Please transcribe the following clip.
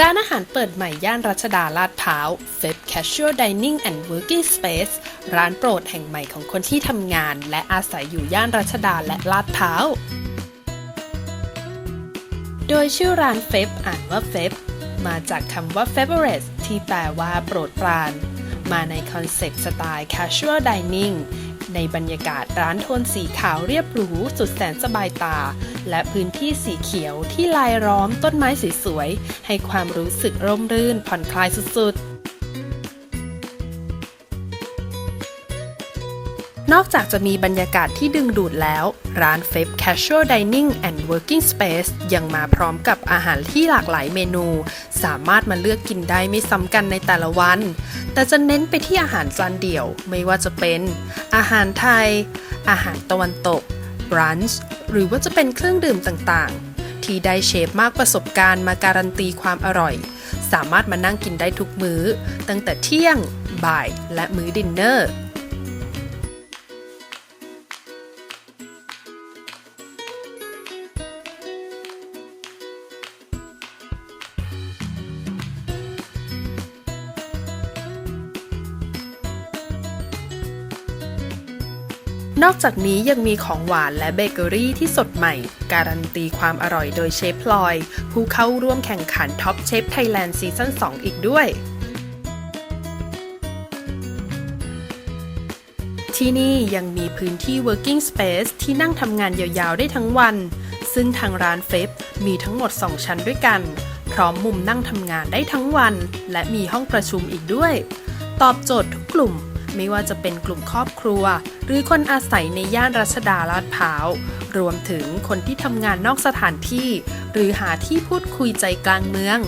ร้านอาหารเปิดใหม่ย่านรัชดาลาดพร้าว Feb Casual Dining and Working Space ร้านโปรดแห่งใหม่ของคนที่ทำงาน และอาศัยอยู่ย่านรัชดาและลาดพร้าว โดยชื่อร้านเฟบอ่านว่าเฟบมาจากคำว่า favorite ที่แปลว่าโปรดปราน มาในคอนเซปต์สไตล์ casual dining ในบรรยากาศร้านโทนสีขาวเรียบหรูสุดแสนสบายตา และพื้นที่สีเขียวที่ลายล้อมต้นไม้สวยๆ ให้ความรู้สึกร่มรื่นผ่อนคลายสุดๆนอกจากจะมีบรรยากาศที่ดึงดูดแล้ว ร้าน f e b Casual Dining and Working Space ยังมาพร้อมกับอาหารที่หลากหลายเมนู สามารถมาเลือกกินได้ไม่ซ้ำกันในแต่ละวัน แต่จะเน้นไปที่อาหารจานเดี่ยว ไม่ว่าจะเป็น อาหารไทย อาหารตะวันตกบรันช์ หรือว่าจะเป็นเครื่องดื่มต่างๆ ที่ได้เชฟมากประสบการณ์มาการันตีความอร่อย สามารถมานั่งกินได้ทุกมื้อ ตั้งแต่เที่ยง บ่าย และมื้อดินเนอร์ นอกจากนี้ยังมีของหวานและเบเกอรี่ที่สดใหม่ การันตีความอร่อยโดยเชฟพลอย ผู้เข้าร่วมแข่งขันท็อปเชฟไทยแลนด์ซีซั่น2 อีกด้วย ที่นี่ยังมีพื้นที่ working space ที่นั่งทำงานยาวๆได้ทั้งวัน ซึ่งทางร้านเฟบมีทั้งหมด 2 ชั้นด้วยกัน พร้อมมุมนั่งทำงานได้ทั้งวัน และมีห้องประชุมอีกด้วย ตอบโจทย์ทุกกลุ่ม ไม่ว่าจะเป็นกลุ่มครอบครัว หรือคนอาศัยในย่านรัชดาลาดพร้าว รวมถึงคนที่ทำงานนอกสถานที่ หรือหาที่พูดคุยใจกลางเมือง